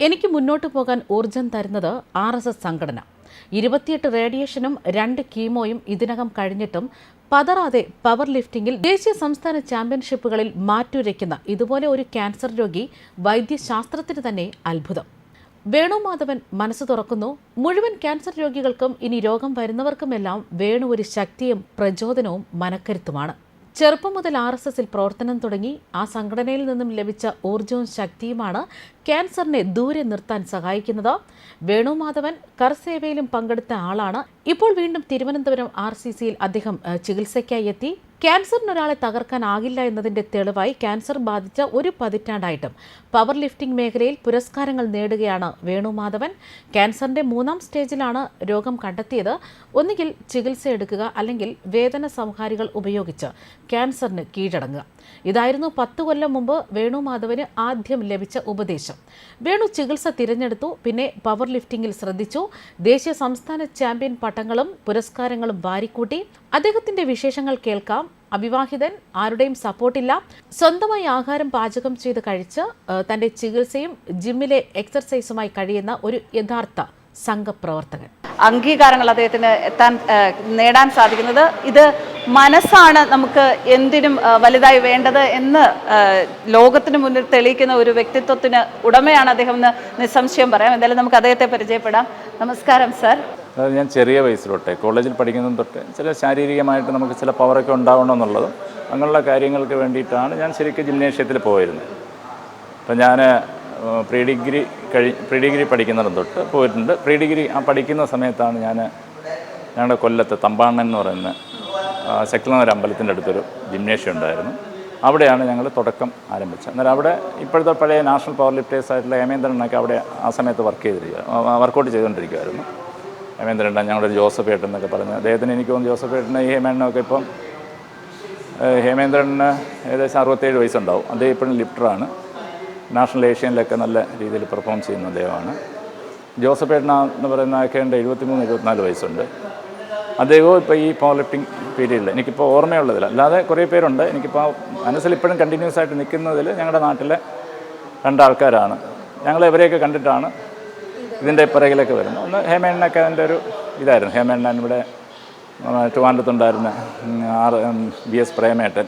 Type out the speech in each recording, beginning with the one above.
എനിക്ക് മുന്നോട്ട് പോകാൻ ഊർജം തരുന്നത് ആർ എസ് എസ് സംഘടന. ഇരുപത്തിയെട്ട് റേഡിയേഷനും രണ്ട് കീമോയും ഇതിനകം കഴിഞ്ഞിട്ടും പതറാതെ പവർ ലിഫ്റ്റിംഗിൽ ദേശീയ സംസ്ഥാന ചാമ്പ്യൻഷിപ്പുകളിൽ മാറ്റുരയ്ക്കുന്ന ഇതുപോലെ ഒരു ക്യാൻസർ രോഗി വൈദ്യശാസ്ത്രത്തിന് തന്നെ അത്ഭുതം. വേണുമാധവൻ മനസ്സ് തുറക്കുന്നു. മുഴുവൻ ക്യാൻസർ രോഗികൾക്കും ഇനി രോഗം വരുന്നവർക്കുമെല്ലാം വേണു ഒരു ശക്തിയും പ്രചോദനവും മനക്കരുത്തുമാണ്. ചെറുപ്പം മുതൽ ആർ എസ് എസിൽ പ്രവർത്തനം തുടങ്ങി ആ സംഘടനയിൽ നിന്നും ലഭിച്ച ഊർജവും ശക്തിയുമാണ് ക്യാൻസറിനെ ദൂരെ നിർത്താൻ സഹായിക്കുന്നത്. വേണുമാധവൻ കർസേവയിലും പങ്കെടുത്ത ആളാണ്. ഇപ്പോൾ വീണ്ടും തിരുവനന്തപുരം ആർ സി സിയിൽ അദ്ദേഹം ചികിത്സയ്ക്കായി എത്തി. ക്യാൻസറിന് ഒരാളെ തകർക്കാൻ തകർക്കാനാകില്ല എന്നതിന്റെ തെളിവായി ക്യാൻസർ ബാധിച്ച ഒരു പതിറ്റാണ്ടായിട്ടും പവർ ലിഫ്റ്റിംഗ് മേഖലയിൽ പുരസ്കാരങ്ങൾ നേടുകയാണ് വേണുമാധവൻ ക്യാൻസറിന്റെ മൂന്നാം സ്റ്റേജിലാണ് രോഗം കണ്ടെത്തിയത്. ഒന്നുകിൽ ചികിത്സ എടുക്കുക അല്ലെങ്കിൽ വേദന സംഹാരികൾ ഉപയോഗിച്ച് ക്യാൻസറിന് കീഴടങ്ങുക. ഇതായിരുന്നു പത്ത് കൊല്ലം മുമ്പ് വേണുമാധവന് ആദ്യം ലഭിച്ച ഉപദേശം. വേണു ചികിത്സ തിരഞ്ഞെടുത്തു പിന്നെ പവർ ലിഫ്റ്റിംഗിൽ ശ്രദ്ധിച്ചു. ദേശീയ സംസ്ഥാന ചാമ്പ്യൻ പട്ടങ്ങളും പുരസ്കാരങ്ങളും വാരിക്കൂട്ടി. അദ്ദേഹത്തിന്റെ വിശേഷങ്ങൾ കേൾക്കാം. അവിവാഹിതൻ ആരുടെയും സപ്പോർട്ടില്ല. സ്വന്തമായി ആഹാരം പാചകം ചെയ്ത് കഴിച്ച് തന്റെ ചികിത്സയും ജിമ്മിലെ എക്സർസൈസുമായി കഴിയുന്ന ഒരു യഥാർത്ഥ സംഘപ്രവർത്തകൻ. അംഗീകാരങ്ങൾ അദ്ദേഹത്തിന് എത്താൻ നേടാൻ സാധിക്കുന്നത് ഇത് മനസ്സാണ് നമുക്ക് എന്തിനും വലുതായി വേണ്ടത് എന്ന് ലോകത്തിന് മുന്നിൽ തെളിയിക്കുന്ന ഒരു വ്യക്തിത്വത്തിന് ഉടമയാണ് അദ്ദേഹം എന്ന് നിസ്സംശയം പറയാം. എന്തായാലും നമുക്ക് അദ്ദേഹത്തെ പരിചയപ്പെടാം. നമസ്കാരം സർ. ഞാൻ ചെറിയ വയസ്സിലോട്ടെ. കോളേജിൽ പഠിക്കുന്നതും തൊട്ട് ചില ശാരീരികമായിട്ട് നമുക്ക് ചില പവറൊക്കെ ഉണ്ടാവണമെന്നുള്ളതും അങ്ങനെയുള്ള കാര്യങ്ങൾക്ക് വേണ്ടിയിട്ടാണ് ഞാൻ ശരിക്കും ജിംനേഷ്യത്തിൽ പോയിരുന്നത്. അപ്പം ഞാൻ പ്രീ ഡിഗ്രി കഴി പ്രീ ഡിഗ്രി പഠിക്കുന്നിടം തൊട്ട് പോയിട്ടുണ്ട്. പ്രീ ഡിഗ്രി ആ പഠിക്കുന്ന സമയത്താണ് ഞാൻ ഞങ്ങളുടെ കൊല്ലത്ത് തമ്പാണ്ണൻ എന്ന് പറയുന്ന ശക്തനഗർ അമ്പലത്തിന്റെ അടുത്തൊരു ജിംനേഷ്യം ഉണ്ടായിരുന്നു. അവിടെയാണ് ഞങ്ങൾ തുടക്കം ആരംഭിച്ചത്. അന്നേരം അവിടെ ഇപ്പോഴത്തെ പഴയ നാഷണൽ പവർ ലിഫ്റ്റേഴ്സ് ആയിട്ടുള്ള ഹേമേന്ദ്രനൊക്കെ അവിടെ ആ സമയത്ത് വർക്ക് ചെയ്തിരിക്കുക വർക്കൗട്ട് ചെയ്തുകൊണ്ടിരിക്കുമായിരുന്നു ഹേമേന്ദ്രൻ ഞങ്ങളുടെ ഒരു ജോസഫ് ഏട്ടൻ എന്നൊക്കെ പറഞ്ഞ് അദ്ദേഹത്തിന് എനിക്ക് തോന്നുന്നു ജോസഫ് ഏട്ടന് ഈ ഹേമേണ്ണൊക്കെ ഇപ്പം ഹേമേന്ദ്രന് ഏകദേശം അറുപത്തേഴ് വയസ്സുണ്ടാവും. അദ്ദേഹം ഇപ്പോഴും ലിഫ്റ്ററാണ്. നാഷണൽ ഏഷ്യനിലൊക്കെ നല്ല രീതിയിൽ പെർഫോം ചെയ്യുന്ന അദ്ദേഹമാണ്. ജോസഫ് ഏട്ടന എന്ന് പറയുന്ന ആക്കേണ്ട എഴുപത്തിമൂന്ന് എഴുപത്തിനാല് വയസ്സുണ്ട്. അദ്ദേഹവും ഇപ്പോൾ ഈ പവർ ലിഫ്റ്റിംഗ് പീരീഡിൽ എനിക്കിപ്പോൾ ഓർമ്മയുള്ളതില്ല അല്ലാതെ കുറേ പേരുണ്ട്. എനിക്കിപ്പോൾ മനസ്സിൽ ഇപ്പോഴും കണ്ടിന്യൂസ് ആയിട്ട് നിൽക്കുന്നതിൽ ഞങ്ങളുടെ നാട്ടിലെ രണ്ടാൾക്കാരാണ്. ഞങ്ങൾ ഇവരെയൊക്കെ കണ്ടിട്ടാണ് ഇതിന്റെ പിറകിലൊക്കെ വരുന്നത്. ഒന്ന് ഹേമേണ്ണൊക്കെ അതിന്റെ ഒരു ഇതായിരുന്നു. ഹേമേണ്ണൻ ഇവിടെ ട്രിവാൻഡത്തുണ്ടായിരുന്ന ആർ ബി എസ് പ്രേമേട്ടൻ.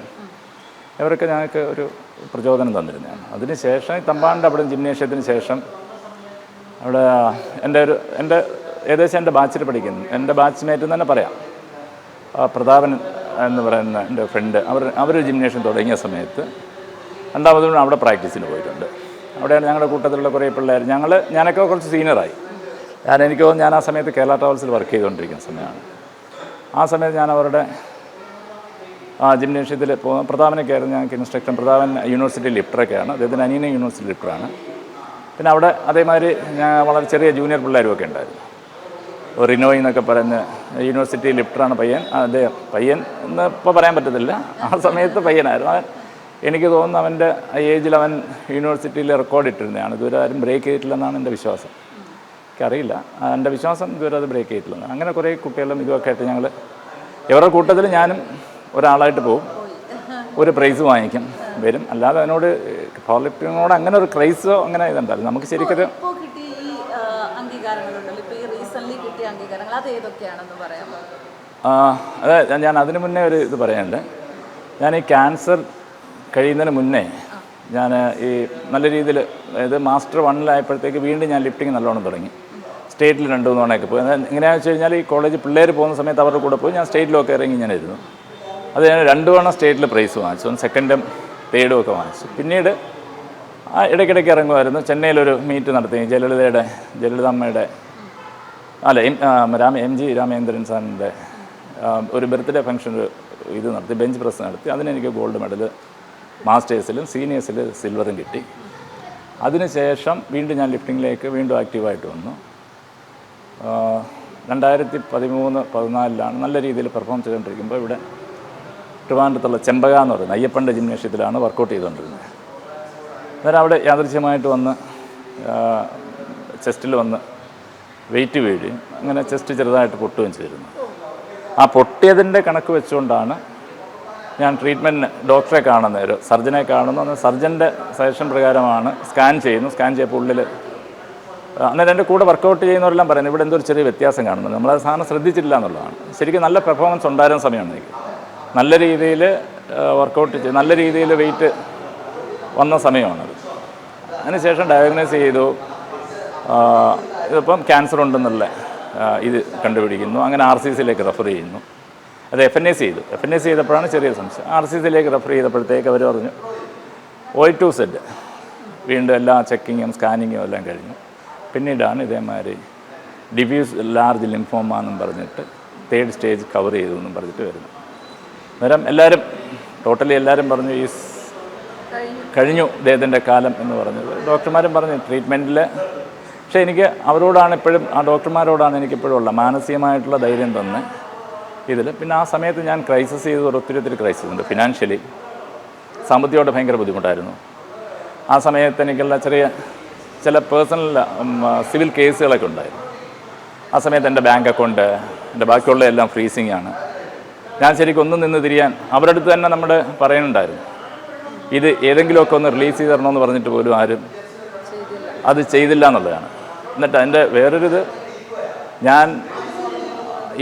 ഇവരൊക്കെ ഞങ്ങൾക്ക് ഒരു പ്രചോദനം തന്നിരുന്നതാണ് അതിന് ശേഷം ഈ തമ്പാണ്ട് അവിടെ ജിംനേഷ്യത്തിന് ശേഷം അവിടെ എന്റെ ഒരു എന്റെ ഏകദേശം എന്റെ ബാച്ചിൽ പഠിക്കുന്നു. എന്റെ ബാച്ച്മേറ്റ് എന്ന് തന്നെ പറയാം. പ്രതാപൻ എന്ന് പറയുന്ന എന്റെ ഫ്രണ്ട് അവർ അവർ ജിംനേഷ്യം തുടങ്ങിയ സമയത്ത് രണ്ടാമതും അവിടെ പ്രാക്ടീസിന് പോയിട്ടുണ്ട്. അവിടെയാണ് ഞങ്ങളുടെ കൂട്ടത്തിലുള്ള കുറേ പിള്ളേർ ഞങ്ങൾ ഞാനൊക്കെ കുറച്ച് സീനിയറായി ഞാൻ എനിക്ക് തോന്നുന്നു ഞാൻ ആ സമയത്ത് കേരള ട്രാവൽസിൽ വർക്ക് ചെയ്തുകൊണ്ടിരിക്കുന്ന സമയമാണ്. ആ സമയത്ത് ഞാൻ അവരുടെ ആ ജിംനേഷ്യത്തിൽ പോകുന്ന പ്രതാപനൊക്കെ ആയിരുന്നു ഞങ്ങൾക്ക് ഇൻസ്ട്രക്ടർ പ്രതാപൻ യൂണിവേഴ്സിറ്റി ലിഫ്റ്ററൊക്കെയാണ് അദ്ദേഹത്തിന് അനിയനെ യൂണിവേഴ്സിറ്റി ലിഫ്റ്ററാണ് പിന്നെ അവിടെ അതേമാതിരി ഞാൻ വളരെ ചെറിയ ജൂനിയർ പിള്ളേരുമൊക്കെ ഉണ്ടായിരുന്നു. റിനോയ് എന്നൊക്കെ പറഞ്ഞ് യൂണിവേഴ്സിറ്റി ലിഫ്റ്ററാണ് പയ്യൻ. അതെ പയ്യൻ എന്ന് ഇപ്പോൾ പറയാൻ പറ്റത്തില്ല. ആ സമയത്ത് പയ്യനായിരുന്നു. അവൻ എനിക്ക് തോന്നുന്നു അവന്റെ ഏജിൽ അവൻ യൂണിവേഴ്സിറ്റിയിൽ റെക്കോർഡ് ഇട്ടിരുന്നതാണ്. ഇതുവരെ ആരും ബ്രേക്ക് ചെയ്തിട്ടില്ലെന്നാണ് എന്റെ വിശ്വാസം. എനിക്കറിയില്ല. എന്റെ വിശ്വാസം ഇതുവരെ അത് ബ്രേക്ക് ചെയ്തിട്ടില്ലെന്ന് അങ്ങനെ കുറേ കുട്ടികളും ഇതുമൊക്കെ ആയിട്ട് ഞങ്ങൾ ഇവരുടെ കൂട്ടത്തിൽ ഞാനും ഒരാളായിട്ട് പോകും. ഒരു പ്രൈസ് വാങ്ങിക്കും വരും. അല്ലാതെ അതിനോട് പവർ ലിഫ്റ്റിങ്ങിനോട് അങ്ങനെ ഒരു ക്രൈസോ അങ്ങനെ ഇതുണ്ടല്ലോ നമുക്ക് ശരിക്കൊരു അംഗീകാരങ്ങൾ? അത് ഏതൊക്കെയാണെന്ന് പറയാമോ? അതെ ഞാൻ- അതിനു മുന്നേ ഒരു ഇത് പറയാനുണ്ട്. ഞാൻ ഈ ക്യാൻസർ കഴിയുന്നതിന് മുന്നേ ഞാൻ ഈ നല്ല രീതിയിൽ അതായത് മാസ്റ്റർ വണ്ണിലായപ്പോഴത്തേക്ക് വീണ്ടും ഞാൻ ലിഫ്റ്റിംഗ് നല്ലോണം തുടങ്ങി. സ്റ്റേറ്റിൽ രണ്ട് മൂന്ന് തവണയൊക്കെ പോയി. എങ്ങനെയാണെന്ന് വെച്ച് കഴിഞ്ഞാൽ ഈ കോളേജ് പിള്ളേർ പോകുന്ന സമയത്ത് അവരുടെ കൂടെ പോയി ഞാൻ സ്റ്റേറ്റിലൊക്കെ ഇറങ്ങി ഞാൻ ഇരുന്നു. അത് ഞാൻ രണ്ട് തവണ സ്റ്റേറ്റിൽ പ്രൈസ് വാങ്ങിച്ചു. ഒന്ന് സെക്കൻഡും തേർഡും ഒക്കെ വാങ്ങിച്ചു. പിന്നീട് ആ ഇടയ്ക്കിടയ്ക്ക് ഇറങ്ങുമായിരുന്നു. ചെന്നൈയിലൊരു മീറ്റ് നടത്തി. ജയലളിതയുടെ ജലലിതമ്മയുടെ അല്ല M Rama M G Ramachandran സാറിന്റെ ഒരു ബർത്ത്ഡേ ഫംഗ്ഷൻ ഇത് നടത്തി ബെഞ്ച് പ്രസ് നടത്തി. അതിനെനിക്ക് ഗോൾഡ് മെഡൽ മാസ്റ്റേഴ്സിലും സീനിയേഴ്സിൽ സിൽവറും കിട്ടി. അതിനുശേഷം വീണ്ടും ഞാൻ ലിഫ്റ്റിങ്ങിലേക്ക് വീണ്ടും ആക്റ്റീവായിട്ട് വന്നു. രണ്ടായിരത്തി പതിമൂന്ന് പതിനാലിലാണ് നല്ല രീതിയിൽ പെർഫോം ചെയ്തുകൊണ്ടിരിക്കുമ്പോൾ ഇവിടെ ട്രിവാൻഡ്രത്തുള്ള ചെമ്പക എന്ന് പറയുന്നത് അയ്യപ്പന്റെ ജിംനേഷ്യത്തിലാണ് വർക്കൗട്ട് ചെയ്തുകൊണ്ടിരുന്നത്. അന്നേരം അവിടെ യാദൃശ്യമായിട്ട് വന്ന് ചെസ്റ്റിൽ വന്ന് വെയിറ്റ് വീഴുകയും അങ്ങനെ ചെസ്റ്റ് ചെറുതായിട്ട് പൊട്ടുകയും ചെയ്തിരുന്നു. ആ പൊട്ടിയതിന്റെ കണക്ക് വെച്ചുകൊണ്ടാണ് ഞാൻ ട്രീറ്റ്മെന്റിന് ഡോക്ടറെ കാണുന്ന ഒരു സർജനെ കാണുന്നു. അന്ന് സർജന്റെ സജഷൻ പ്രകാരമാണ് സ്കാൻ ചെയ്യുന്നു. സ്കാൻ ചെയ്യപ്പോൾ ഉള്ളിൽ അന്നേരം എന്റെ കൂടെ വർക്കൗട്ട് ചെയ്യുന്നവരെല്ലാം പറയുന്നത് ഇവിടെ എന്തോ ഒരു ചെറിയ വ്യത്യാസം കാണുന്നത് നമ്മളത് സാധനം ശ്രദ്ധിച്ചില്ല എന്നുള്ളതാണ്. ശരിക്കും നല്ല പെർഫോമൻസ് ഉണ്ടായിരുന്ന സമയമാണ് എനിക്ക്. നല്ല രീതിയിൽ വർക്കൗട്ട് ചെയ്ത് നല്ല രീതിയിൽ വെയിറ്റ് വന്ന സമയമാണത്. അതിനുശേഷം ഡയഗ്നോസ് ചെയ്തു. ഇതിപ്പം ക്യാൻസർ ഉണ്ടെന്നുള്ള ഇത് കണ്ടുപിടിക്കുന്നു. അങ്ങനെ ആർ സി സിയിലേക്ക് റെഫർ ചെയ്യുന്നു. അത് എഫ് എൻ എസ് ചെയ്തു. എഫ് എൻ എസ് ചെയ്തപ്പോഴാണ് ചെറിയ സംശയം. ആർ സി സിയിലേക്ക് റെഫർ ചെയ്തപ്പോഴത്തേക്ക് അവർ പറഞ്ഞു ഒ ടു സെഡ് വീണ്ടും എല്ലാ ചെക്കിങ്ങും സ്കാനിങ്ങും എല്ലാം കഴിഞ്ഞു. പിന്നീടാണ് ഇതേമാതിരി ഡിഫ്യൂസ് ലാർജ് ലിംഫോമ എന്നും പറഞ്ഞിട്ട് തേർഡ് സ്റ്റേജ് കവർ ചെയ്തു എന്നും പറഞ്ഞിട്ട് വരുന്നു അന്നേരം എല്ലാവരും ടോട്ടലി എല്ലാവരും പറഞ്ഞു ഈ കഴിഞ്ഞു. ഇദ്ദേഹത്തിന്റെ കാലം എന്ന് പറഞ്ഞത്. ഡോക്ടർമാരും പറഞ്ഞു ട്രീറ്റ്മെന്റിൽ പക്ഷേ എനിക്ക് അവരോടാണ് എപ്പോഴും ആ ഡോക്ടർമാരോടാണ് എനിക്ക് എനിക്കിപ്പോഴും ഉള്ള മാനസികമായിട്ടുള്ള ധൈര്യം തന്നെ ഇതിൽ പിന്നെ ആ സമയത്ത് ഞാൻ ക്രൈസിസ് ചെയ്ത് ഒത്തിരി ഒത്തിരി ക്രൈസിസ് ഉണ്ട്. ഫിനാൻഷ്യലി സാമ്പത്തികമായിട്ട് ഭയങ്കര ബുദ്ധിമുട്ടായിരുന്നു. ആ സമയത്ത് എനിക്കുള്ള ചെറിയ ചില പേഴ്സണൽ സിവിൽ കേസുകളൊക്കെ ഉണ്ടായിരുന്നു. ആ സമയത്ത് എന്റെ ബാങ്ക് അക്കൗണ്ട് എന്റെ ബാക്കിയുള്ള എല്ലാം ഫ്രീസിങ് ആണ്. ഞാൻ ശരിക്കും ഒന്നും നിന്ന് തിരിയാൻ അവരുടെ അടുത്ത് തന്നെ നമ്മുടെ പറയുന്നുണ്ടായിരുന്നു ഇത് ഏതെങ്കിലുമൊക്കെ ഒന്ന് റിലീസ് ചെയ്ത് തരണമെന്ന് പറഞ്ഞിട്ട് പോലും ആരും അത് ചെയ്തില്ല എന്നുള്ളതാണ്. എന്നിട്ട് അതിന്റെ വേറൊരിത് ഞാൻ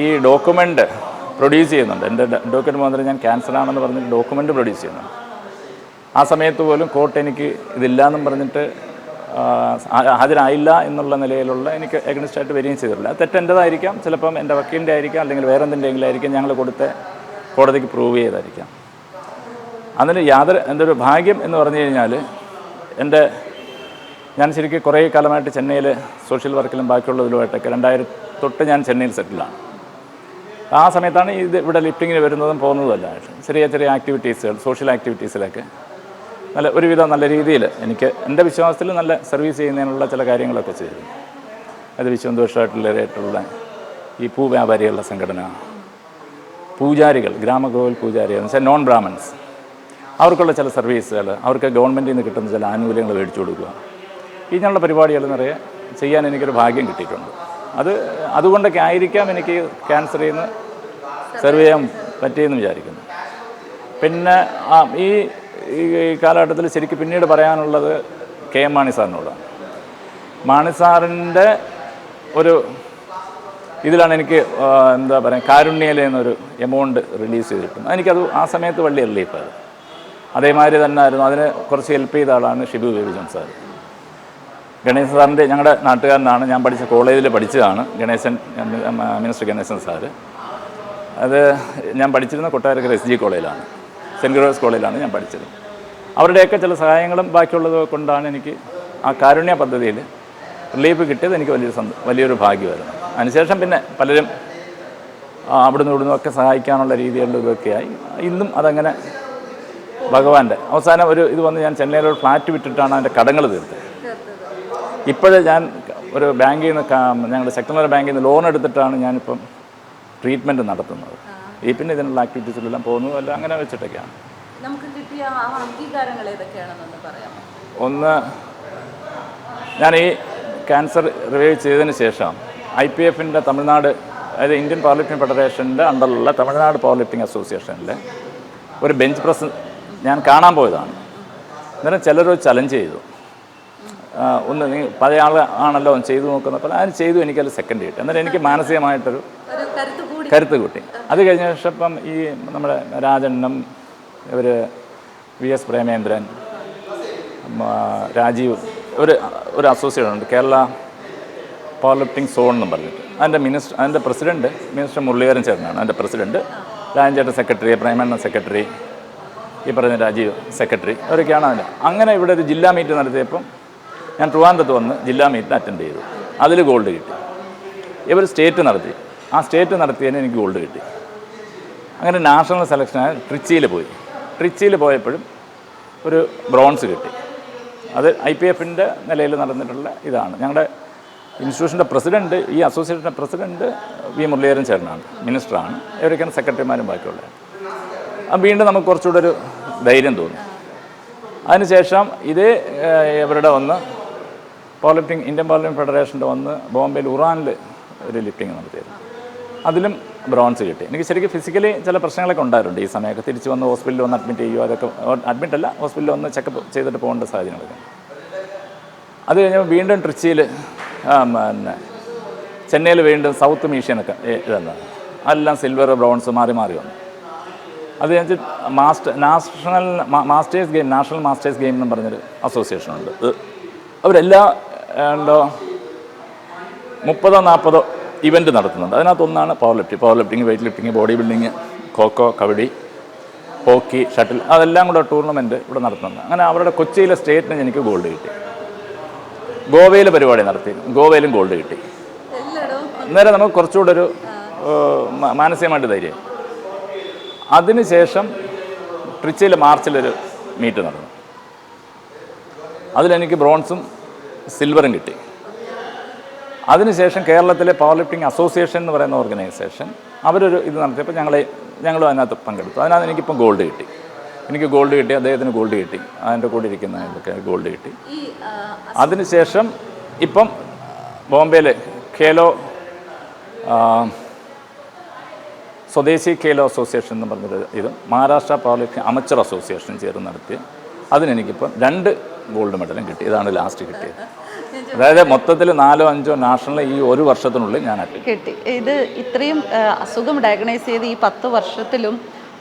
ഈ ഡോക്യുമെന്റ് പ്രൊഡ്യൂസ് ചെയ്യുന്നുണ്ട്. എന്റെ ഡോക്യുമെന്റ് മാത്രം ഞാൻ ക്യാൻസർ ആണെന്ന് പറഞ്ഞിട്ട് ഡോക്യുമെന്റ് പ്രൊഡ്യൂസ് ചെയ്യുന്നുണ്ട്. ആ സമയത്ത് പോലും കോർട്ട് എനിക്ക് ഇതില്ല എന്നും പറഞ്ഞിട്ട് ഹാജരായില്ല എന്നുള്ള നിലയിലുള്ള എനിക്ക് എഗനിസ്റ്റ് ആയിട്ട് വരികയും ചെയ്തിട്ടില്ല. തെറ്റെന്റെതായിരിക്കാം ചിലപ്പം എന്റെ വക്കീലിന്റെ ആയിരിക്കാം അല്ലെങ്കിൽ വേറെ എന്തിന്റെങ്കിലും ആയിരിക്കാം. ഞങ്ങൾ കൊടുത്ത കോടതിക്ക് പ്രൂവ് ചെയ്തായിരിക്കാം അതിന് യാതൊരു എന്റെ ഒരു ഭാഗ്യം എന്ന് പറഞ്ഞു കഴിഞ്ഞാൽ എന്റെ ഞാൻ ശരിക്കും കുറേ കാലമായിട്ട് ചെന്നൈയിൽ സോഷ്യൽ വർക്കിലും ബാക്കിയുള്ളതിലുമായിട്ടൊക്കെ രണ്ടായിരം തൊട്ട് ഞാൻ ചെന്നൈയിൽ സെറ്റിലാണ് ആ സമയത്താണ് ഇത് ഇവിടെ ലിഫ്റ്റിങ്ങിന് വരുന്നതും പോകുന്നതുമല്ല ചെറിയ ചെറിയ ആക്ടിവിറ്റീസുകൾ സോഷ്യൽ ആക്ടിവിറ്റീസിലൊക്കെ നല്ല ഒരുവിധം നല്ല രീതിയിൽ എനിക്ക് എന്റെ വിശ്വാസത്തിൽ നല്ല സർവീസ് ചെയ്യുന്നതിനുള്ള ചില കാര്യങ്ങളൊക്കെ ചെയ്തു. അത് വിശ്വന്തോഷമായിട്ടുള്ളതായിട്ടുള്ള ഈ പൂവ്യാപാരികളുടെ സംഘടന പൂജാരികൾ ഗ്രാമഗോവിൽ പൂജാരികൾ എന്ന് വെച്ചാൽ നോൺ ബ്രാഹ്മൺസ് അവർക്കുള്ള ചില സർവീസുകൾ അവർക്ക് ഗവൺമെന്റിൽ നിന്ന് കിട്ടുന്ന ചില ആനുകൂല്യങ്ങൾ മേടിച്ചു കൊടുക്കുക. ഇങ്ങനെയുള്ള പരിപാടികൾ നിറയെ ചെയ്യാൻ എനിക്കൊരു ഭാഗ്യം കിട്ടിയിട്ടുണ്ട്. അത് അതുകൊണ്ടൊക്കെ ആയിരിക്കാം എനിക്ക് ക്യാൻസറിൽ നിന്ന് സെർവ് ചെയ്യാൻ പറ്റിയെന്ന് വിചാരിക്കുന്നു. പിന്നെ ഈ ഈ കാലഘട്ടത്തിൽ ശരിക്കും പിന്നീട് പറയാനുള്ളത് കെ എം മാണി സാറിനോടാണ്. മാണി സാറിന്റെ ഒരു ഇതിലാണ് എനിക്ക് എന്താ പറയുക കാരുണ്യയിലെ എന്നൊരു എമൗണ്ട് റിലീസ് ചെയ്തിട്ടുണ്ട് എനിക്കത് ആ സമയത്ത് വലിയ ഇപ്പോൾ അതേമാതിരി തന്നെ ആയിരുന്നു. അതിന് കുറച്ച് ഹെൽപ്പ് ചെയ്ത ആളാണ് ഷിബു ബേബിജോൺ സാർ ഗണേശൻ സാറിന്റെ ഞങ്ങളുടെ നാട്ടുകാരനാണ്. ഞാൻ പഠിച്ച കോളേജിൽ പഠിച്ചതാണ്. ഗണേശൻ മിനിസ്റ്റർ ഗണേശൻ സാർ അത് ഞാൻ പഠിച്ചിരുന്ന കൊട്ടാരക്കര എസ് ജി കോളേജിലാണ്. സെന്റ് ഗ്രോസ് കോളേജിലാണ് ഞാൻ പഠിച്ചത്. അവരുടെയൊക്കെ ചില സഹായങ്ങളും ബാക്കിയുള്ളത് കൊണ്ടാണ് എനിക്ക് ആ കാരുണ്യ പദ്ധതിയിൽ റിലീഫ് കിട്ടിയത് എനിക്ക് വലിയൊരു സന്ത വലിയൊരു ഭാഗ്യമായിരുന്നു. അതിനുശേഷം പിന്നെ പലരും അവിടുന്ന് ഇവിടുന്ന് ഒക്കെ സഹായിക്കാനുള്ള രീതികളിലും ഇതൊക്കെയായി ഇന്നും അതങ്ങനെ ഭഗവാന്റെ അവസാനം ഒരു ഇത് വന്ന് ഞാൻ ചെന്നൈയിലൊരു ഫ്ലാറ്റ് വിട്ടിട്ടാണ് അതിന്റെ കടങ്ങൾ തീർത്തത്. ഇപ്പോഴേ ഞാൻ ഒരു ബാങ്കിൽ നിന്ന് ഞങ്ങളുടെ സെക്ടറൽ ബാങ്കിൽ നിന്ന് ലോൺ എടുത്തിട്ടാണ് ഞാനിപ്പം ട്രീറ്റ്മെന്റ് നടത്തുന്നത്. ഈ പിന്നെ ഇതിനുള്ള ആക്ടിവിറ്റീസിലെല്ലാം പോകുന്നു. അല്ല അങ്ങനെ വെച്ചിട്ടൊക്കെയാണ്. ഒന്ന് ഞാൻ ഈ ക്യാൻസർ റിവൈവ് ചെയ്തതിന് ശേഷം ഐ പി എഫിന്റെ തമിഴ്നാട് അതായത് ഇന്ത്യൻ പവർ ലിഫ്റ്റിംഗ് ഫെഡറേഷന്റെ അണ്ടറിലുള്ള തമിഴ്നാട് പവർ ലിഫ്റ്റിംഗ് അസോസിയേഷനിൽ ഒരു ബെഞ്ച് പ്രസ് ഞാൻ കാണാൻ പോയതാണ്. അന്നേരം ചിലർ ചലഞ്ച് ചെയ്തു. ഒന്ന് നീ പഴയ ആൾ ആണല്ലോ ചെയ്തു നോക്കുന്നപ്പോൾ അതിന് ചെയ്തു എനിക്കത് സെക്കൻഡ് കിട്ടി. എന്നാലും എനിക്ക് മാനസികമായിട്ടൊരു കരുത്ത് കൂടി കരുത്ത് കൂട്ടി. അത് കഴിഞ്ഞ ശേഷം ഇപ്പം ഈ നമ്മുടെ രാജണ്ണും ഇവർ വി എസ് പ്രേമേന്ദ്രൻ രാജീവ് ഒരു ഒരു അസോസിയേഷൻ ഉണ്ട്. കേരള പവർ ലിഫ്റ്റിംഗ് സോൺ എന്ന് പറഞ്ഞിട്ട്. അതിന്റെ മിനിസ്റ്റർ അതിന്റെ പ്രസിഡന്റ് മിനിസ്റ്റർ മുരളീധരൻ ചേർന്നാണ് അതിന്റെ പ്രസിഡന്റ് രാജൻചേട്ടൻ സെക്രട്ടറി പ്രേമണ്ണൻ സെക്രട്ടറി ഈ പറഞ്ഞ രാജീവ് സെക്രട്ടറി അവരൊക്കെയാണ് അതിന്റെ. അങ്ങനെ ഇവിടെ ഒരു ജില്ലാ മീറ്റ് നടത്തിയപ്പം ഞാൻ ട്രിവാൻഡ്രത്ത് വന്ന് ജില്ലാ മീറ്റിന് അറ്റൻഡ് ചെയ്തു. അതിൽ ഗോൾഡ് കിട്ടി. ഇവർ സ്റ്റേറ്റ് നടത്തി. ആ സ്റ്റേറ്റ് നടത്തിയതിന് എനിക്ക് ഗോൾഡ് കിട്ടി. അങ്ങനെ നാഷണൽ സെലക്ഷനായ ട്രിച്ചിയിൽ പോയി. ട്രിച്ചിയിൽ പോയപ്പോഴും ഒരു ബ്രോൺസ് കിട്ടി. അത് ഐ പി എഫിന്റെ നിലയിൽ നടന്നിട്ടുള്ള ഇതാണ്. ഞങ്ങളുടെ ഇൻസ്റ്റിറ്റ്യൂഷന്റെ പ്രസിഡന്റ് ഈ അസോസിയേഷന്റെ പ്രസിഡന്റ് വി മുരളീധരൻ ചേട്ടനാണ് മിനിസ്റ്ററാണ് ഇവരൊക്കെയാണ് സെക്രട്ടറിമാരും ബാക്കിയുള്ളത്. അപ്പം വീണ്ടും നമുക്ക് കുറച്ചുകൂടെ ഒരു ധൈര്യം തോന്നി. അതിനുശേഷം ഇതേ ഇവരുടെ ഒന്ന് power lifting Indian power lifting ഫെഡറേഷന്റെ വന്ന് ബോംബെയിൽ ഉറാനിൽ ഒരു ലിഫ്റ്റിംഗ് നടത്തിയിരുന്നു. അതിലും ബ്രോൺസ് കിട്ടി. എനിക്ക് ശരിക്കും ഫിസിക്കലി ചില പ്രശ്നങ്ങളൊക്കെ ഉണ്ടായിട്ടുണ്ട്. ഈ സമയമൊക്കെ തിരിച്ച് വന്ന് ഹോസ്പിറ്റലിൽ വന്ന് അഡ്മിറ്റ് ചെയ്യുക അതൊക്കെ അഡ്മിറ്റ് അല്ല ഹോസ്പിറ്റലിൽ വന്ന് ചെക്കപ്പ് ചെയ്തിട്ട് പോകേണ്ട സാഹചര്യങ്ങളൊക്കെ അത് കഴിഞ്ഞപ്പോൾ വീണ്ടും ട്രിച്ചിയിൽ പിന്നെ ചെന്നൈയിൽ വീണ്ടും സൗത്ത് മീഷ്യനൊക്കെ ഇതെന്ന് അതെല്ലാം സിൽവർ ബ്രോൺസ് മാറി മാറി വന്നു. അത് കഴിഞ്ഞ് master national masters game national masters game എന്ന് പറഞ്ഞൊരു അസോസിയേഷൻ ഉണ്ട്. അവരെല്ലാ എന്തോ മുപ്പതോ നാൽപ്പതോ ഇവന്റ് നടത്തുന്നുണ്ട്. അതിനകത്തൊന്നാണ് power lifting power lifting weight lifting body building kho kho kabaddi hockey shuttle അതെല്ലാം കൂടെ ടൂർണമെന്റ് ഇവിടെ നടത്തുന്നുണ്ട്. അങ്ങനെ അവരുടെ കൊച്ചിയിലെ സ്റ്റേറ്റിന് എനിക്ക് ഗോൾഡ് കിട്ടി. ഗോവയിൽ പരിപാടി നടത്തി. ഗോവയിലും ഗോൾഡ് കിട്ടി. അന്നേരം നമുക്ക് കുറച്ചുകൂടെ ഒരു മാനസികമായിട്ട് ധൈര്യം. അതിനുശേഷം ട്രിച്ചിയിൽ മാർച്ചിലൊരു മീറ്റ് നടന്നു. അതിലെനിക്ക് ബ്രോൺസും സിൽവറും കിട്ടി. അതിനുശേഷം കേരളത്തിലെ പവർ ലിഫ്റ്റിംഗ് അസോസിയേഷൻ എന്ന് പറയുന്ന ഓർഗനൈസേഷൻ അവരൊരു ഇത് നടത്തിയപ്പോൾ ഞങ്ങളെ ഞങ്ങളും അതിനകത്ത് പങ്കെടുത്തു. അതിനകത്ത് എനിക്കിപ്പം ഗോൾഡ് കിട്ടി. എനിക്ക് ഗോൾഡ് കിട്ടി അദ്ദേഹത്തിന് ഗോൾഡ് കിട്ടി. അതിന്റെ കൂടെ ഇരിക്കുന്ന ഇതൊക്കെ ഗോൾഡ് കിട്ടി. അതിനുശേഷം ഇപ്പം ബോംബെയിലെ ഖേലോ സ്വദേശി ഖേലോ അസോസിയേഷൻ എന്ന് പറഞ്ഞൊരു ഇത് Maharashtra power lifting amateur association ചേർന്ന് നടത്തി അതിനെനിക്കിപ്പം രണ്ട് ഗോൾഡ് മെഡലും കിട്ടി. ഇതാണ് ലാസ്റ്റ് കിട്ടിയത്. അതായത് മൊത്തത്തിൽ നാലോ അഞ്ചോ നാഷണൽ ഈ ഒരു വർഷത്തിനുള്ളിൽ ഞാൻ കിട്ടി. ഇത് ഇത്രയും അസുഖം ഡയഗ്നൈസ് ചെയ്ത് ഈ പത്ത് വർഷത്തിലും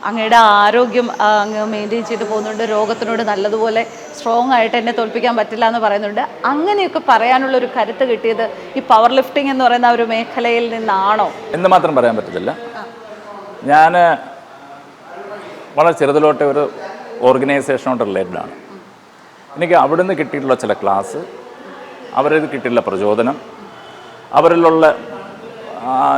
അങ്ങയുടെ ആരോഗ്യം അങ്ങ് മെയിന്റെയിൻ ചെയ്ത് പോകുന്നുണ്ട്. രോഗത്തിനോട് നല്ലതുപോലെ സ്ട്രോങ് ആയിട്ട് എന്നെ തോൽപ്പിക്കാൻ പറ്റില്ല എന്ന് പറയുന്നുണ്ട്. അങ്ങനെയൊക്കെ പറയാനുള്ള ഒരു കരുത്ത് കിട്ടിയത് ഈ പവർ ലിഫ്റ്റിംഗ് എന്ന് പറയുന്ന ഒരു മേഖലയിൽ നിന്നാണോ? എന്ന് മാത്രം പറയാൻ പറ്റത്തില്ല. ഞാൻ വളരെ ചെറുതിലോട്ടെ ഒരു ഓർഗനൈസേഷനോട് റിലേറ്റഡ് ആണ്. എനിക്ക് അവിടുന്ന് കിട്ടിയിട്ടുള്ള ചില ക്ലാസ് അവരിൽ കിട്ടിയിട്ടുള്ള പ്രചോദനം അവരിലുള്ള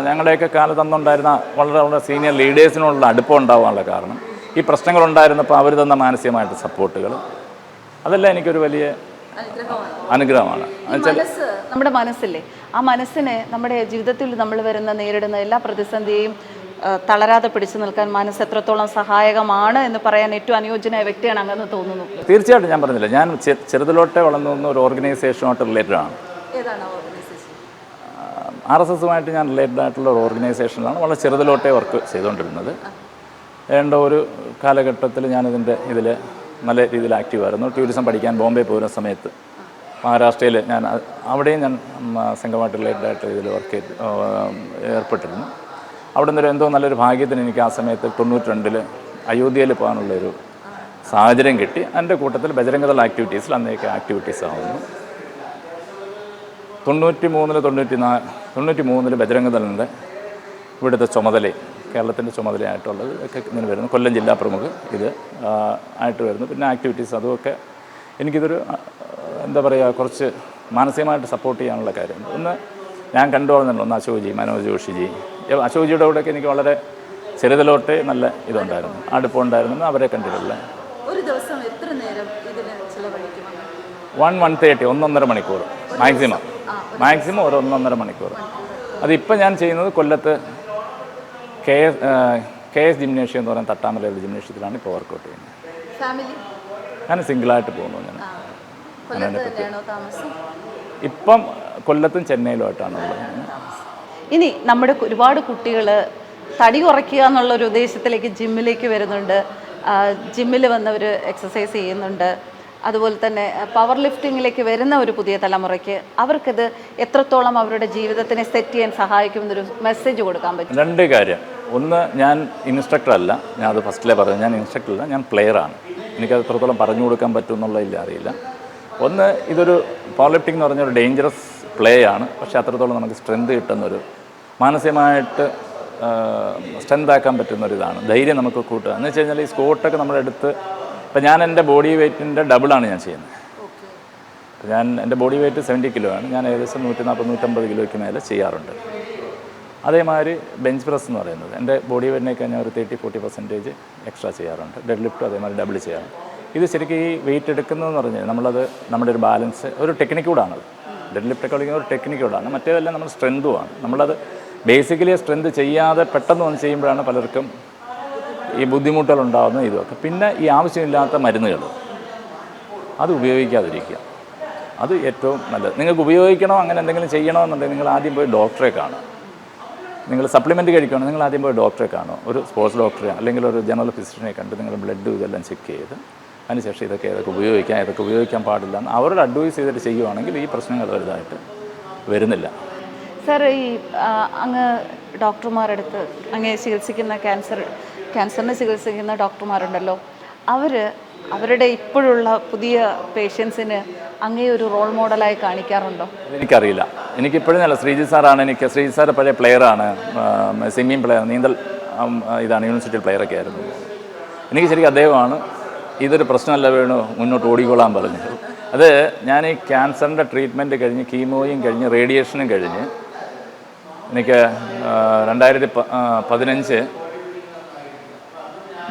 ഞങ്ങളുടെയൊക്കെ കാലത്ത് അന്നുണ്ടായിരുന്ന വളരെ വളരെ സീനിയർ ലീഡേഴ്സിനോടുള്ള അടുപ്പം ഉണ്ടാവാനുള്ള കാരണം ഈ പ്രശ്നങ്ങളുണ്ടായിരുന്നപ്പോൾ അവർ തന്ന മാനസികമായിട്ട് സപ്പോർട്ടുകൾ അതെല്ലാം എനിക്കൊരു വലിയ അനുഗ്രഹമാണ്. നമ്മുടെ മനസ്സില്ലേ? ആ മനസ്സിനെ നമ്മുടെ ജീവിതത്തിൽ നമ്മൾ വരുന്ന നേരിടുന്ന എല്ലാ പ്രതിസന്ധിയെയും തളരാതെ പിടിച്ചു നിൽക്കാൻ മനസ്സ് എത്രത്തോളം സഹായകമാണ് എന്ന് പറയാൻ ഏറ്റവും അനുയോജ്യനായ വ്യക്തിയാണ് അങ്ങെന്ന് തോന്നുന്നു. തീർച്ചയായിട്ടും ഞാൻ പറഞ്ഞില്ല. ഞാൻ ചെറുതിലോട്ടെ വളർന്നു വന്ന ഒരു ഓർഗനൈസേഷനുമായിട്ട് റിലേറ്റഡ് ആണ്. ആർ എസ് എസുമായിട്ട് ഞാൻ റിലേറ്റഡ് ആയിട്ടുള്ള ഒരു ഓർഗനൈസേഷനിലാണ് വളരെ ചെറുതിലോട്ടെ വർക്ക് ചെയ്തുകൊണ്ടിരുന്നത്. വേണ്ട ഒരു കാലഘട്ടത്തിൽ ഞാനിതിന്റെ ഇതിൽ നല്ല രീതിയിൽ ആക്റ്റീവ് ആയിരുന്നു. ടൂറിസം പഠിക്കാൻ ബോംബെ പോരുന്ന സമയത്ത് മഹാരാഷ്ട്രയിൽ ഞാൻ അവിടെയും ഞാൻ സംഘമായിട്ട് റിലേറ്റഡ് ആയിട്ട് ഇതിൽ വർക്ക് ചെയ്ത് ഏർപ്പെട്ടിരുന്നു. അവിടെ നിന്നൊരു എന്തോ നല്ലൊരു ഭാഗ്യത്തിന് എനിക്ക് ആ സമയത്ത് തൊണ്ണൂറ്റി രണ്ടിൽ അയോധ്യയിൽ പോകാനുള്ളൊരു സാഹചര്യം കിട്ടി. എന്റെ കൂട്ടത്തിൽ ബജരംഗദൾ ആക്ടിവിറ്റീസിൽ അന്നേക്ക് ആക്ടിവിറ്റീസ് ആവുന്നു. തൊണ്ണൂറ്റി മൂന്നിൽ തൊണ്ണൂറ്റി നാ തൊണ്ണൂറ്റി മൂന്നിൽ ബജരംഗദളിന്റെ ഇവിടുത്തെ ചുമതല കേരളത്തിന്റെ ചുമതലയായിട്ടുള്ളത് ഒക്കെ ഇങ്ങനെ വരുന്നു. കൊല്ലം ജില്ലാ പ്രമുഖ് ഇത് ആയിട്ട് വരുന്നു. പിന്നെ ആക്ടിവിറ്റീസ് അതുമൊക്കെ എനിക്കിതൊരു എന്താ പറയുക കുറച്ച് മാനസികമായിട്ട് സപ്പോർട്ട് ചെയ്യാനുള്ള കാര്യം. ഒന്ന് ഞാൻ കണ്ടുപോകുന്നുണ്ട് ഒന്ന് അശോക് ജി മനോജ് ജോഷിജി അശോക്ജിയുടെ കൂടെയൊക്കെ എനിക്ക് വളരെ ചെറുതലോട്ട് നല്ല ഇതുണ്ടായിരുന്നു. അടുപ്പമുണ്ടായിരുന്നു അവരെ കണ്ടിട്ടുള്ള ഒരു ദിവസം എത്ര നേരം ഇതിന് ചിലവഴിക്കും വൺ വൺ തേർട്ടി ഒന്നൊന്നര മണിക്കൂർ. മാക്സിമം മാക്സിമം ഒരു ഒന്നൊന്നര മണിക്കൂർ. അതിപ്പോൾ ഞാൻ ചെയ്യുന്നത് കൊല്ലത്ത് K S K S gymnasium എന്ന് പറയുന്ന തട്ടാമല ജിംനേഷ്യത്തിലാണ് ഇപ്പോൾ വർക്കൗട്ട് ചെയ്യുന്നത്. ഞാൻ സിംഗിളായിട്ട് പോകുന്നു ഞാൻ. ഇപ്പം കൊല്ലത്തും ചെന്നൈയിലുമായിട്ടാണ് ഉള്ളത് ഇനി നമ്മുടെ ഒരുപാട് കുട്ടികൾ തടി കുറയ്ക്കുക എന്നുള്ള ഒരു ഉദ്ദേശത്തിലേക്ക് ജിമ്മിലേക്ക് വരുന്നുണ്ട്. ജിമ്മിൽ വന്നവർ എക്സസൈസ് ചെയ്യുന്നുണ്ട്. അതുപോലെ തന്നെ പവർ ലിഫ്റ്റിങ്ങിലേക്ക് വരുന്ന ഒരു പുതിയ തലമുറയ്ക്ക് അവർക്കിത് എത്രത്തോളം അവരുടെ ജീവിതത്തിനെ സെറ്റ് ചെയ്യാൻ സഹായിക്കുമെന്നൊരു മെസ്സേജ് കൊടുക്കാൻ പറ്റും. രണ്ട് കാര്യം. ഒന്ന് ഞാൻ ഇൻസ്ട്രക്ടർ അല്ല. ഞാൻ അത് ഫസ്റ്റിലേ പറഞ്ഞു ഞാൻ ഇൻസ്ട്രക്ടർ അല്ല. ഞാൻ ആണ്. എനിക്കത് എത്രത്തോളം പറഞ്ഞു കൊടുക്കാൻ പറ്റും എന്നുള്ളതില്ല അറിയില്ല. ഒന്ന് ഇതൊരു പവർ ലിഫ്റ്റിംഗ് എന്ന് പറഞ്ഞൊരു ഡേഞ്ചറസ് പ്ലേ ആണ് പക്ഷേ അത്രത്തോളം നമുക്ക് സ്ട്രെങ്ത് കിട്ടുന്നൊരു മാനസികമായിട്ട് സ്ട്രെങ്ത് ആക്കാൻ പറ്റുന്നൊരിതാണ്. ധൈര്യം നമുക്ക് കൂട്ടുക. എന്ന് വെച്ച് കഴിഞ്ഞാൽ ഈ സ്കോട്ടൊക്കെ നമ്മുടെ അടുത്ത് ഇപ്പം ഞാൻ എന്റെ ബോഡി വെയ്റ്റിന്റെ ഡബിളാണ് ഞാൻ ചെയ്യുന്നത്. ഇപ്പം ഞാൻ എന്റെ ബോഡി വെയ്റ്റ് സെവന്റി കിലോ ആണ്. ഞാൻ ഏകദേശം നൂറ്റി നാൽപ്പത് നൂറ്റമ്പത് കിലോയ്ക്ക് മേലെ ചെയ്യാറുണ്ട്. അതേമാതിരി ബെഞ്ച് പ്രസ് എന്ന് പറയുന്നത്. എന്റെ ബോഡി വെയിറ്റിനേക്കാൾ ഞാൻ ഒരു തേർട്ടി ഫോർട്ടി പെർസെന്റേജ് എക്സ്ട്രാ ചെയ്യാറുണ്ട്. ഡെഡ് ലിഫ്റ്റും അതേമാതിരി ഡബിൾ ചെയ്യാറുണ്ട്. ഇത് ശരിക്കും ഈ വെയിറ്റ് എടുക്കുന്നതെന്ന് പറഞ്ഞാൽ നമ്മളത് നമ്മുടെ ഒരു ബാലൻസ് ഒരു ടെക്നിക്ക് കൂടാണത്. ഡെഡ് ലിഫ്റ്റ് കളിക്കുന്ന ഒരു ടെക്നിക്കോടാണ് മറ്റേതെല്ലാം നമ്മൾ സ്ട്രെങ്തുമാണ് നമ്മളത് ബേസിക്കലി സ്ട്രെങ്ത് ചെയ്യാതെ പെട്ടെന്ന് വന്ന് ചെയ്യുമ്പോഴാണ് പലർക്കും ഈ ബുദ്ധിമുട്ടുകൾ ഉണ്ടാകുന്ന ഇതൊക്കെ പിന്നെ ഈ ആവശ്യമില്ലാത്ത മരുന്നുകൾ. അത് ഉപയോഗിക്കാതിരിക്കുക. അത് ഏറ്റവും നല്ലത്. നിങ്ങൾക്ക് ഉപയോഗിക്കണോ അങ്ങനെ എന്തെങ്കിലും ചെയ്യണമെന്നുണ്ടെങ്കിൽ നിങ്ങൾ ആദ്യം പോയി ഡോക്ടറെ കാണുക. നിങ്ങൾ സപ്ലിമെന്റ് കഴിക്കുകയാണ് നിങ്ങൾ ആദ്യം പോയി ഡോക്ടറെ കാണുക. ഒരു സ്പോർട്സ് ഡോക്ടറെ അല്ലെങ്കിൽ ഒരു ജനറൽ ഫിസിഷ്യനെ കണ്ട് നിങ്ങൾ ബ്ലഡ് ഇതെല്ലാം ചെക്ക് ചെയ്ത് അതിനുശേഷം ഇതൊക്കെ ഏതൊക്കെ ഉപയോഗിക്കാം ഏതൊക്കെ ഉപയോഗിക്കാൻ പാടില്ല എന്ന് അവരോട് അഡ്വൈസ് ചെയ്തിട്ട് ചെയ്യുവാണെങ്കിൽ ഈ പ്രശ്നങ്ങൾ വലുതായിട്ട് വരുന്നില്ല. സർ ഈ അങ്ങ് ഡോക്ടർമാരെടുത്ത് അങ്ങേ ചികിത്സിക്കുന്ന ക്യാൻസർ ക്യാൻസറിനെ ചികിത്സിക്കുന്ന ഡോക്ടർമാരുണ്ടല്ലോ. അവർ അവരുടെ ഇപ്പോഴുള്ള പുതിയ പേഷ്യൻസിന് അങ്ങേ ഒരു റോൾ മോഡലായി കാണിക്കാറുണ്ടോ? എനിക്കറിയില്ല. എനിക്കിപ്പോഴും നല്ല ശ്രീജിത്ത് സാറാണ് എനിക്ക് ശ്രീജിത്ത് സാർ പഴയ പ്ലെയറാണ് സ്വിമ്മിങ് പ്ലെയർ നീന്തൽ ഇതാണ് യൂണിവേഴ്സിറ്റി പ്ലെയറൊക്കെ ആയിരുന്നു. എനിക്ക് ശരിക്കും അദ്ദേഹമാണ് ഇതൊരു പ്രശ്നമല്ല വേണു മുന്നോട്ട് ഓടിക്കൊള്ളാൻ പറഞ്ഞു. അത് ഞാൻ ഈ ക്യാൻസറിന്റെ ട്രീറ്റ്മെന്റ് കഴിഞ്ഞ് കീമോയും കഴിഞ്ഞ് റേഡിയേഷനും കഴിഞ്ഞ് എനിക്ക് രണ്ടായിരത്തി പതിനഞ്ച്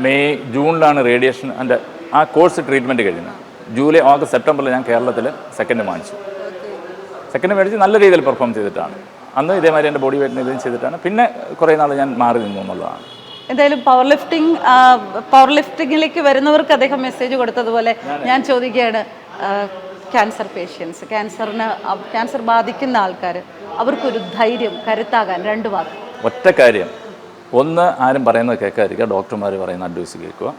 മെയ് ജൂണിലാണ് റേഡിയേഷൻ എന്റെ ആ കോഴ്സ് ട്രീറ്റ്മെന്റ് കഴിഞ്ഞത് ജൂലൈ ഓഗസ്റ്റ് സെപ്റ്റംബറിൽ ഞാൻ കേരളത്തിൽ സെക്കൻഡ് വാങ്ങിച്ചു. സെക്കൻഡ് മേടിച്ച് നല്ല രീതിയിൽ പെർഫോം ചെയ്തിട്ടാണ്. അന്ന് ഇതേമാതിരി എന്റെ ബോഡി വെയിറ്റിന് ഇതും ചെയ്തിട്ടാണ്. പിന്നെ കുറേ നാൾ ഞാൻ മാറി നിന്നു എന്നുള്ളതാണ്. എന്തായാലും പവർ ലിഫ്റ്റിംഗ് പവർ ലിഫ്റ്റിംഗിലേക്ക് വരുന്നവർക്ക് അദ്ദേഹം മെസ്സേജ് കൊടുത്തതുപോലെ ഞാൻ ചോദിക്കുകയാണ് ക്യാൻസർ പേഷ്യൻസ് ക്യാൻസറിന് ക്യാൻസർ ബാധിക്കുന്ന ആൾക്കാർ അവർക്കൊരു ധൈര്യം കരുത്താകാൻ രണ്ട് വാക്ക്. ഒറ്റ കാര്യം. ഒന്ന് ആരും പറയുന്നത് കേൾക്കാതിരിക്കുക. ഡോക്ടർമാർ പറയുന്ന അഡ്വൈസ് കേൾക്കുക.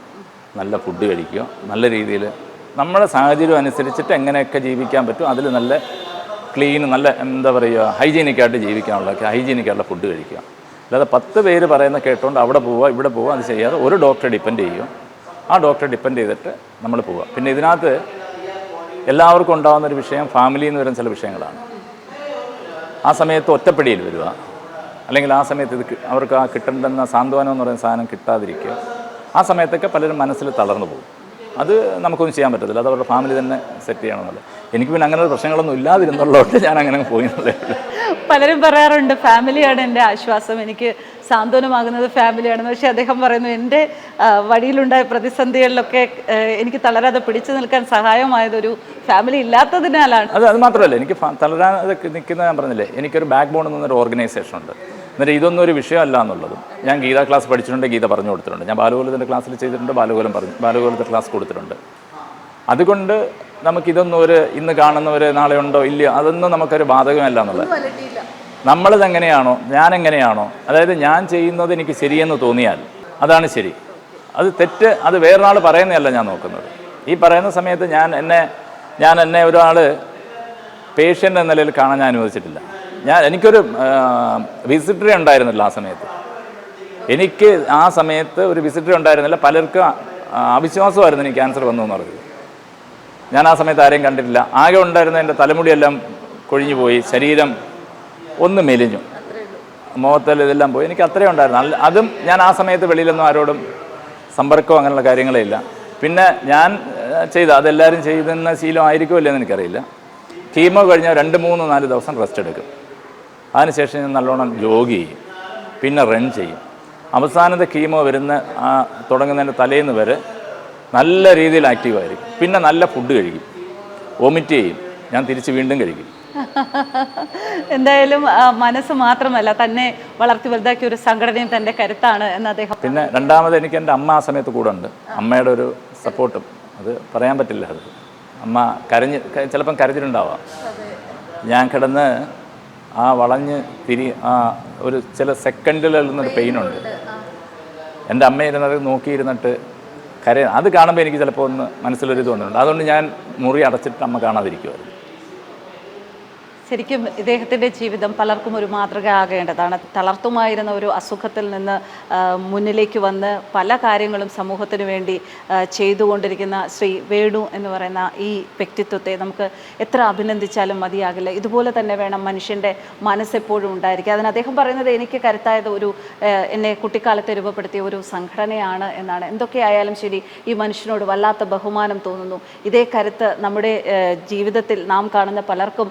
നല്ല ഫുഡ് കഴിക്കുക. നല്ല രീതിയിൽ നമ്മുടെ സാഹചര്യം അനുസരിച്ചിട്ട് എങ്ങനെയൊക്കെ ജീവിക്കാൻ പറ്റും അതിൽ നല്ല ക്ലീൻ നല്ല എന്താ പറയുക ഹൈജീനിക്കായിട്ട് ജീവിക്കാനുള്ള ഹൈജീനിക്കായിട്ടുള്ള ഫുഡ് കഴിക്കുക. അല്ലാതെ പത്ത് പേര് പറയുന്ന കേട്ടുകൊണ്ട് അവിടെ പോവുക ഇവിടെ പോവുക അത് ചെയ്യാതെ ഒരു ഡോക്ടറെ ഡിപ്പെൻഡ് ചെയ്യും. ആ ഡോക്ടറെ ഡിപ്പെൻഡ് ചെയ്തിട്ട് നമ്മൾ പോവുക. പിന്നെ ഇതിനകത്ത് എല്ലാവർക്കും ഉണ്ടാകുന്ന ഒരു വിഷയം ഫാമിലി എന്ന് വരുന്ന ചില വിഷയങ്ങളാണ്. ആ സമയത്ത് ഒറ്റപ്പെടിയിൽ വരിക. അല്ലെങ്കിൽ ആ സമയത്ത് ഇത് അവർക്ക് ആ കിട്ടേണ്ടെന്ന സാന്ത്വനം എന്ന് പറയുന്ന സാധനം കിട്ടാതിരിക്കുക. ആ സമയത്തൊക്കെ പലരും മനസ്സിൽ തളർന്നു പോകും. അത് നമുക്കൊന്നും ചെയ്യാൻ പറ്റത്തില്ല. അത് അവരുടെ ഫാമിലി തന്നെ സെറ്റ് ചെയ്യണമെന്നുള്ളത്. എനിക്ക് പിന്നെ അങ്ങനെ പ്രശ്നങ്ങളൊന്നും ഇല്ലാതിരുന്നുള്ളതുകൊണ്ട് ഞാൻ അങ്ങനെ അങ്ങ് പോയി പലരും പറയാറുണ്ട് ഫാമിലിയാണ് എന്റെ ആശ്വാസം. എനിക്ക് സാന്ത്വനമാകുന്നത് ഫാമിലിയാണെന്ന് പക്ഷേ അദ്ദേഹം പറയുന്നു എന്റെ വഴിയിലുണ്ടായ പ്രതിസന്ധികളിലൊക്കെ എനിക്ക് തളരാതെ പിടിച്ചു നിൽക്കാൻ സഹായമായതൊരു ഫാമിലി ഇല്ലാത്തതിനാലാണ്. അത് അത് മാത്രമല്ല എനിക്ക് തളരാതെ നിൽക്കുന്ന ഞാൻ പറഞ്ഞില്ലേ എനിക്കൊരു ബാക്ക് ബോൺ എന്നൊരു ഓർഗനൈസേഷൻ ഉണ്ട്. എന്നിട്ട് ഇതൊന്നും ഒരു വിഷയമല്ല എന്നുള്ളതും. ഞാൻ ഗീത ക്ലാസ് പഠിച്ചിട്ടുണ്ട് ഗീത പറഞ്ഞു കൊടുത്തിട്ടുണ്ട്. ഞാൻ ബാലഗോലത്തിന്റെ ക്ലാസ്സിൽ ചെയ്തിട്ടുണ്ട് ബാലഗോലം പറഞ്ഞു ബാലഗോലത്തെ ക്ലാസ് കൊടുത്തിട്ടുണ്ട്. അതുകൊണ്ട് നമുക്കിതൊന്നും ഒരു ഇന്ന് കാണുന്നവർ നാളെ ഉണ്ടോ ഇല്ലയോ അതൊന്നും നമുക്കൊരു ബാധകമല്ല എന്നുള്ളത്. നമ്മളിത് എങ്ങനെയാണോ ഞാൻ എങ്ങനെയാണോ അതായത് ഞാൻ ചെയ്യുന്നത് എനിക്ക് ശരിയെന്ന് തോന്നിയാൽ അതാണ് ശരി. അത് തെറ്റ് അത് വേറൊരാൾ പറയുന്നതല്ല ഞാൻ നോക്കുന്നത്. ഈ പറയുന്ന സമയത്ത് ഞാൻ എന്നെ ഞാൻ എന്നെ ഒരാൾ പേഷ്യന്റ് എന്ന നിലയിൽ കാണാൻ ഞാൻ അനുവദിച്ചിട്ടില്ല. ഞാൻ എനിക്കൊരു വിസിറ്ററി ഉണ്ടായിരുന്നില്ല ആ സമയത്ത്. എനിക്ക് ആ സമയത്ത് ഒരു വിസിറ്ററി ഉണ്ടായിരുന്നില്ല. പലർക്കും അവിശ്വാസമായിരുന്നു എനിക്ക് ക്യാൻസർ വന്നു എന്ന് പറഞ്ഞത്. ഞാൻ ആ സമയത്ത് ആരെയും കണ്ടിട്ടില്ല. ആകെ ഉണ്ടായിരുന്ന എന്റെ തലമുടിയെല്ലാം കൊഴിഞ്ഞു പോയി. ശരീരം ഒന്ന് മെലിഞ്ഞു. മുഖത്തിൽ ഇതെല്ലാം പോയി. എനിക്ക് അത്രയും ഉണ്ടായിരുന്നു. അതും ഞാൻ ആ സമയത്ത് വെളിയിലൊന്നും ആരോടും സമ്പർക്കമോ അങ്ങനെയുള്ള കാര്യങ്ങളേ ഇല്ല. പിന്നെ ഞാൻ ചെയ്ത അതെല്ലാവരും ചെയ്യുന്ന ശീലമായിരിക്കുമല്ലോ എന്ന് എനിക്കറിയില്ല. കീമോ കഴിഞ്ഞാൽ രണ്ട് മൂന്ന് നാല് ദിവസം റെസ്റ്റ് എടുക്കും. അതിനുശേഷം ഞാൻ നല്ലോണം ജോഗ് ചെയ്യും. പിന്നെ റൺ ചെയ്യും. അവസാനത്തെ കീമോ വരുന്ന ആ തുടങ്ങുന്നതിന്റെ തലേന്ന് വരെ നല്ല രീതിയിൽ ആക്റ്റീവായിരിക്കും പിന്നെ നല്ല ഫുഡ് കഴിക്കും. വൊമിറ്റ് ചെയ്യും. ഞാൻ തിരിച്ച് വീണ്ടും കഴിക്കും. എന്തായാലും മനസ്സ് മാത്രമല്ല തന്നെ വളർത്തി വലുതാക്കിയ ഒരു സംഘടനയും തന്റെ കരുത്താണ് എന്ന് അദ്ദേഹം പിന്നെ രണ്ടാമത് എനിക്ക് എന്റെ അമ്മ ആ സമയത്ത് കൂടെ ഉണ്ട്. അമ്മയുടെ ഒരു സപ്പോർട്ടും അത് പറയാൻ പറ്റില്ല അത്. അമ്മ കരഞ്ഞ് ചിലപ്പം കരഞ്ഞിട്ടുണ്ടാവാം. ഞാൻ കിടന്ന് ആ വളഞ്ഞ് തിരി ആ ഒരു ചില സെക്കൻഡിലൊരു പെയിനുണ്ട് എന്റെ അമ്മ ഇരുന്നത് നോക്കിയിരുന്നിട്ട് കര അത് കാണുമ്പോൾ എനിക്ക് ചിലപ്പോൾ ഒന്ന് മനസ്സിലൊരു തോന്നുന്നുണ്ട്. അതുകൊണ്ട് ഞാൻ മുറി അടച്ചിട്ട് അമ്മ കാണാതിരിക്കുമായിരുന്നു ശരിക്കും ഇദ്ദേഹത്തിന്റെ ജീവിതം പലർക്കും ഒരു മാതൃക ആകേണ്ടതാണ്. തളർത്തുമായിരുന്ന ഒരു അസുഖത്തിൽ നിന്ന് മുന്നിലേക്ക് വന്ന് പല കാര്യങ്ങളും സമൂഹത്തിന് വേണ്ടി ചെയ്തുകൊണ്ടിരിക്കുന്ന ശ്രീ വേണു എന്ന് പറയുന്ന ഈ വ്യക്തിത്വത്തെ നമുക്ക് എത്ര അഭിനന്ദിച്ചാലും മതിയാകില്ല. ഇതുപോലെ തന്നെ വേണം മനുഷ്യന്റെ മനസ്സെപ്പോഴും ഉണ്ടായിരിക്കുക. അതിന് അദ്ദേഹം പറയുന്നത് എനിക്ക് കരുത്തായത് ഒരു എന്നെ കുട്ടിക്കാലത്ത് രൂപപ്പെടുത്തിയ ഒരു സംഘടനയാണ് എന്നാണ്. എന്തൊക്കെയായാലും ശരി ഈ മനുഷ്യനോട് വല്ലാത്ത ബഹുമാനം തോന്നുന്നു. ഇതേ കരുത്ത് നമ്മുടെ ജീവിതത്തിൽ നാം കാണുന്ന പലർക്കും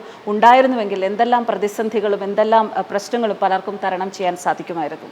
ഉണ്ടായിരുന്നുവെങ്കിൽ എന്തെല്ലാം പ്രതിസന്ധികളും എന്തെല്ലാം പ്രശ്നങ്ങളും പലർക്കും തരണം ചെയ്യാൻ സാധിക്കുമായിരുന്നു.